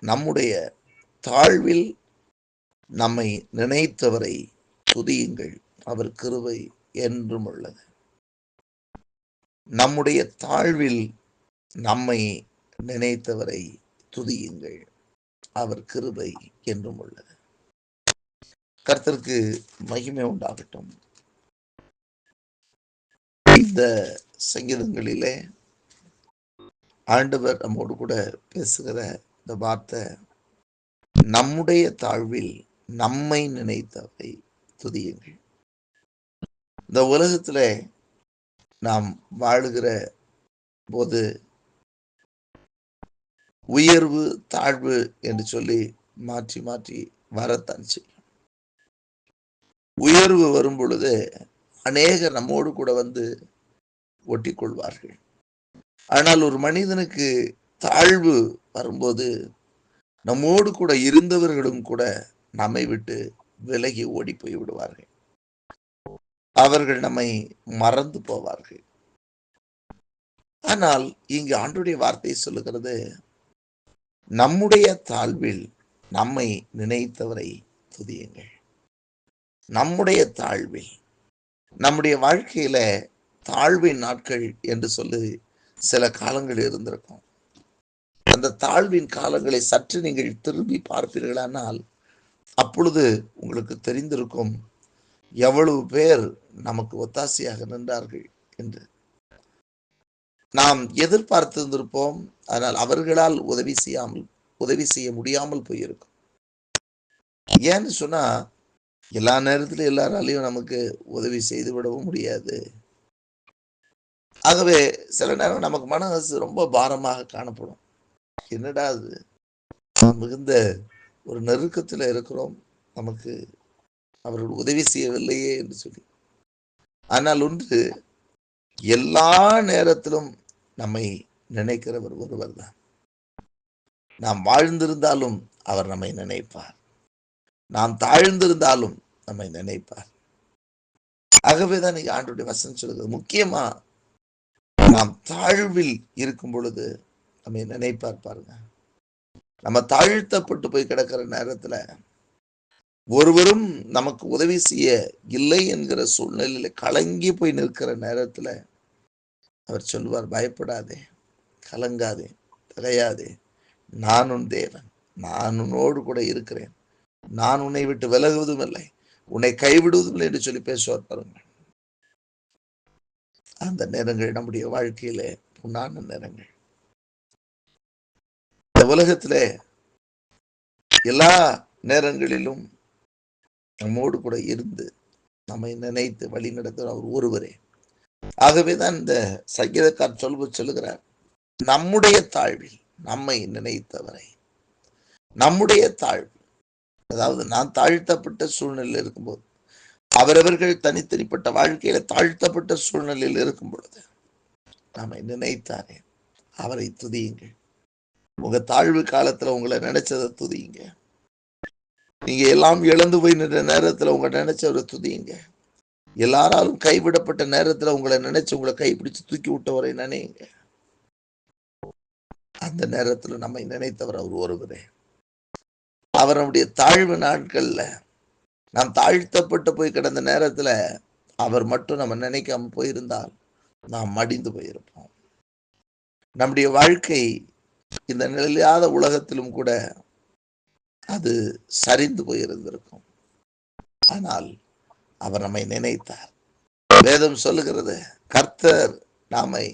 நம்முடைய தாழ்வில் நம்மை நினைத்தவரை துதியுங்கள். அவர் கிருவை என்றும் உள்ளது. நம்முடைய தாழ்வில் நம்மை நினைத்தவரை துதியுங்கள். அவர் கிருபை என்றும் உள்ளது. கர்த்தருக்கு மகிமை உண்டாகட்டும். இந்த சங்கீதங்களிலே ஆண்டவர் நம்மோடு கூட பேசுகிற இந்த வார்த்தை நம்முடைய தாழ்வில் நம்மை நினைத்தவை துதியுங்கள். இந்த உலகத்துல நாம் வாழுகிற போது உயர்வு தாழ்வு என்று சொல்லி மாற்றி மாற்றி வரத்தான் செய்யும். உயர்வு வரும் பொழுது அநேகர் நம்மோடு கூட வந்து ஒட்டி கொள்வார்கள் ஆனால் ஒரு மனிதனுக்கு தாழ்வு வரும்போது நம்மோடு கூட இருந்தவர்களும் கூட நம்மை விட்டு விலகி ஓடி போய் விடுவார்கள். அவர்கள் நம்மை மறந்து போவார்கள். ஆனால் இங்கு ஆண்டுடைய வார்த்தை சொல்லுகிறது நம்முடைய தாழ்வில் நம்மை நினைத்தவரை துதியுங்கள். நம்முடைய தாழ்வில் நம்முடைய வாழ்க்கையில தாழ்வின் நாட்கள் என்று சொல்லி சில காலங்கள் இருந்திருக்கும். அந்த தாழ்வின் காலங்களை சற்று நீங்கள் திரும்பி பார்ப்பீர்களானால் அப்பொழுது உங்களுக்கு தெரிந்திருக்கும் எவ்வளவு பேர் நமக்கு ஒத்தாசையாக நின்றார்கள் என்று. நாம் எதிர்பார்த்திருந்திருப்போம் ஆனால் அவர்களால் உதவி செய்யாமல் உதவி செய்ய முடியாமல் போயிருக்கும். ஏன்னு சொன்னா எல்லா நேரத்திலும் எல்லாராலையும் நமக்கு உதவி செய்து விடவும் முடியாது. ஆகவே சில நேரம் நமக்கு மனசு ரொம்ப பாரமாக காணப்படும். என்னடா அது? நாம் மிகுந்த ஒரு நெருக்கத்துல இருக்கிறோம். நமக்கு அவர்கள் உதவி செய்யவில்லையே என்று சொல்லி. ஆனால் ஒன்று எல்லா நேரத்திலும் நம்மை நினைக்கிறவர் ஒருவர் தான். நாம் வாழ்ந்திருந்தாலும் அவர் நம்மை நினைப்பார். நாம் தாழ்ந்திருந்தாலும் நம்மை நினைப்பார். ஆகவேதான் நீங்க ஆண்டுடைய வசனம் சொல்லுது. முக்கியமா நாம் தாழ்வில் இருக்கும் பொழுது நம்மை நினைப்பார் பாருங்க. நம்ம தாழ்த்தப்பட்டு போய் கிடக்கிற நேரத்துல ஒருவரும் நமக்கு உதவி செய்ய இல்லை என்கிற சூழ்நிலையில கலங்கி போய் நிற்கிற நேரத்துல அவர் சொல்லுவார் பயப்படாதே கலங்காதே திகையாதே. நான் உன் தேவன். நான் உன்னோடு கூட இருக்கிறேன். நான் உன்னை விட்டு விலகுவதும் இல்லை. உன்னை கைவிடுவதும் இல்லை என்று சொல்லி பேசுவார் பாருங்க. அந்த நேரங்கள் நம்முடைய வாழ்க்கையிலே பொன்னான நேரங்கள். இந்த உலகத்துல எல்லா நேரங்களிலும் நம்மோடு கூட இருந்து நம்மை நினைத்து வழி நடத்துகிற அவர் ஒருவரே. ஆகவேதான் இந்த சங்கீதக்கார் சொல்வ சொல்லுகிறார் நம்முடைய தாழ்வில் நம்மை நினைத்தவரை நம்முடைய தாழ்வு அதாவது நான் தாழ்த்தப்பட்ட சூழ்நிலையில் இருக்கும்போது அவரவர்கள் தனித்தனிப்பட்ட வாழ்க்கையில தாழ்த்தப்பட்ட சூழ்நிலையில் இருக்கும் பொழுது நம்மை நினைத்தாரே அவரை துதியுங்கள் உங்க தாழ்வு காலத்துல உங்களை நினைச்சதை துதியுங்க நீங்க எல்லாம் இழந்து போய் நின்ற நேரத்துல உங்க நினைச்சவரை துதியுங்க எல்லாராலும் கைவிடப்பட்ட நேரத்துல உங்களை நினைச்சு உங்களை கைப்பிடிச்சு தூக்கி விட்டவரை நினைங்க. அந்த நேரத்துல நம்மை நினைத்தவர் அவர் ஒருவரே. அவர் தாழ்வு நாட்கள்ல நாம் தாழ்த்தப்பட்டு போய் கிடந்த நேரத்துல அவர் மட்டும் நம்ம நினைக்காம போயிருந்தால் நாம் மடிந்து போயிருப்போம். நம்முடைய வாழ்க்கை இந்த நிலையாத உலகத்திலும் கூட அது சரிந்து போயிருந்திருக்கும். ஆனால் அவர் நம்மை நினைத்தார். வேதம் சொல்லுகிறது கர்த்தர் நாமை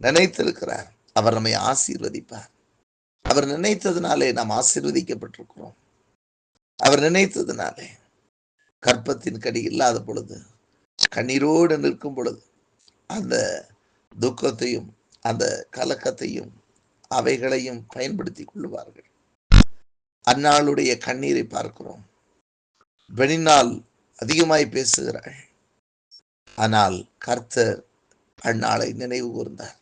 நினைத்திருக்கிறார். அவர் நம்மை ஆசீர்வதிப்பார். அவர் நினைத்ததுனாலே நாம் ஆசீர்வதிக்கப்பட்டிருக்கிறோம். அவர் நினைத்ததுனாலே கற்பத்தின் கடி இல்லாத பொழுது கண்ணீரோடு நிற்கும் பொழுது அந்த துக்கத்தையும் அந்த கலக்கத்தையும் அவைகளையும் பயன்படுத்தி கொள்ளுவார்கள். அந்நாளுடைய கண்ணீரை பார்க்கிறோம். வெளிநாள் அதிகமாய் பேசுகிறாள். ஆனால் கர்த்தர் அந்நாளை நினைவு கூர்ந்தார்.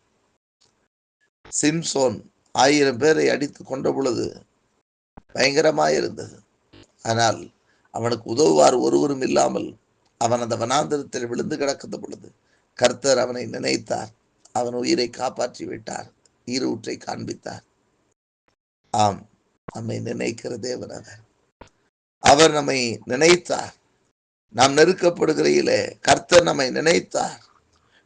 சிம்சோன் ஆயிரம் பேரை அடித்து கொண்ட பொழுது பயங்கரமாக இருந்தது ஆனால் அவனுக்கு உதவுவார் ஒருவரும் இல்லாமல் அவன் அந்த வனாந்திரத்தில் விழுந்து கிடக்கிற பொழுது கர்த்தர் அவனை நினைத்தார். அவன் உயிரை காப்பாற்றி விட்டார். ஈரூற்றை காண்பித்தார். ஆம் நம்மை நினைக்கிற தேவன் அவர். அவர் நம்மை நினைத்தார். நாம் நெருக்கப்படுகையிலே கர்த்தர் நம்மை நினைத்தார்.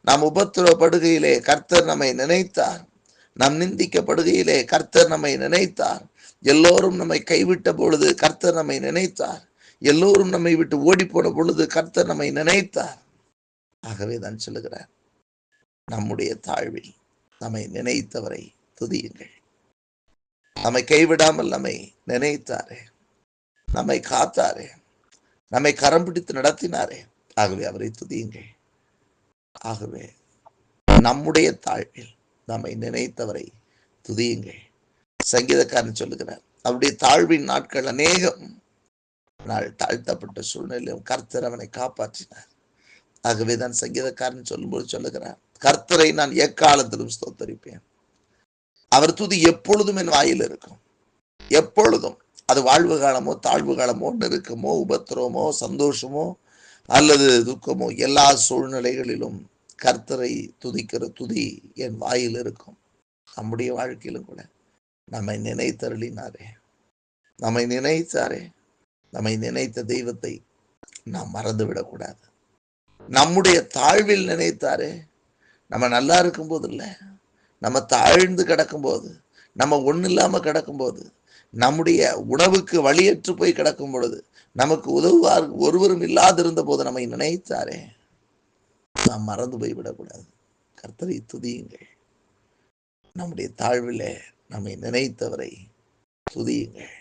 நாம் உபத்திரப்படுகையிலே கர்த்தர் நம்மை நினைத்தார். நாம் நிந்திக்கப்படுகையிலே கர்த்தர் நம்மை நினைத்தார். எல்லோரும் நம்மை கைவிட்ட பொழுது கர்த்தர் நம்மை நினைத்தார். எல்லோரும் நம்மை விட்டு ஓடி போன பொழுது கர்த்தர் நம்மை நினைத்தார். ஆகவே தான் சொல்லுகிறார். நம்முடைய தாழ்வில் நம்மை நினைத்தவரை துதியுங்கள். நம்மை கைவிடாமல் நம்மை நினைத்தாரே. நம்மை காத்தாரே. நம்மை கரம் பிடித்து நடத்தினாரே. ஆகவே அவரை துதியுங்கள். ஆகவே நம்முடைய தாழ்வில் நம்மை நினைத்தவரை துதியுங்கள். சங்கீதக்காரன் சொல்லுகிறார் அவருடைய தாழ்வின் நாட்கள் அநேகம். நாள் தாழ்த்தப்பட்ட சூழ்நிலையும் கர்த்தர் அவனை காப்பாற்றினார். ஆகவே தான் சங்கீதக்காரன் சொல்லும்போது சொல்லுகிறார் கர்த்தரை நான் எக்காலத்திலும் ஸ்தோத்தரிப்பேன். அவர் துதி எப்பொழுதும் என் வாயில் இருக்கும். எப்பொழுதும். அது வாழ்வு காலமோ தாழ்வு காலமோ நெருக்கமோ உபத்திரமோ சந்தோஷமோ அல்லது துக்கமோ எல்லா சூழ்நிலைகளிலும் கர்த்தரை துதிக்கிற துதி என் வாயில் இருக்கும். நம்முடைய வாழ்க்கையிலும் கூட. நம்மை நினைத்தருளினாரே. நம்மை நினைத்தாரே. நம்மை நினைத்த தெய்வத்தை நாம் மறந்துவிடக்கூடாது. நம்முடைய தாழ்வில் நினைத்தாரே. நம்ம நல்லா இருக்கும்போது இல்லை. நம்ம தாழ்ந்து கிடக்கும்போது நம்ம ஒன்றும் இல்லாமல் கிடக்கும்போது நம்முடைய உணவுக்கு வழியற்று போய் கிடக்கும் பொழுது நமக்கு உதவுவார் ஒருவரும் இல்லாதிருந்த போது நம்மை நினைத்தாரே? நாம் மறந்து போய் விடக்கூடாது. கர்த்தரை துதியுங்கள். நம்முடைய தாழ்விலே நம்மை நினைத்தவரை துதியுங்கள்.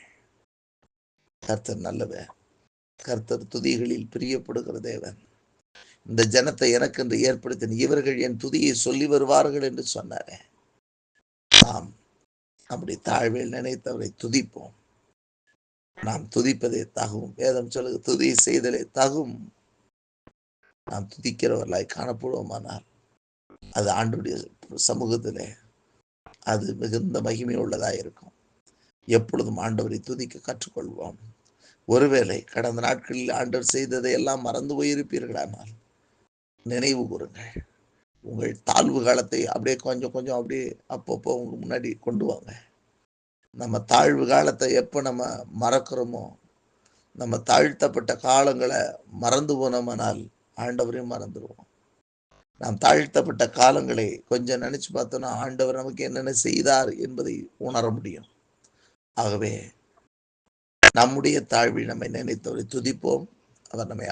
கர்த்தர் நல்லவர். கர்த்தர் துதிகளில் பிரியப்படுகிற தேவன். இந்த ஜனத்தை எனக்கென்று ஏற்படுத்தின இவர்கள் என் துதியை சொல்லி வருவார்கள் என்று சொன்னாரே. நாம் அப்படி தாழ்வில் நினைத்தவரை துதிப்போம். நாம் துதிப்பதே தகும். வேதம் சொல்லுக துதி செய்தலே தகும். நாம் துதிக்கிறவர்களாய் காணப்படுவோமானால் அது ஆண்டுடைய சமூகத்திலே அது மிகுந்த மகிமை உள்ளதாக இருக்கும். எப்பொழுதும் ஆண்டவரை துதிக்க கற்றுக்கொள்வோம். ஒருவேளை கடந்த நாட்களில் ஆண்டவர் செய்ததை எல்லாம் மறந்து போயிருப்பீர்களானால் நினைவு கூறுங்கள் உங்கள் தாழ்வு காலத்தை அப்படியே கொஞ்சம் கொஞ்சம் அப்படியே அப்பப்போ உங்களுக்கு முன்னாடி கொண்டு வாங்க. நம்ம தாழ்வு காலத்தை எப்போ நம்ம மறக்கிறோமோ நம்ம தாழ்த்தப்பட்ட காலங்களை மறந்து போனோமானால் ஆண்டவரையும் மறந்துடுவோம் நாம் தாழ்த்தப்பட்ட காலங்களை கொஞ்சம் நினைச்சு பார்த்தோன்னா ஆண்டவர் நமக்கு என்னென்ன செய்தார் என்பதை உணர முடியும். ஆகவே நம்முடைய தாழ்வில் நம்மை நினைத்தவரை துதிப்போம். அவர் நம்மை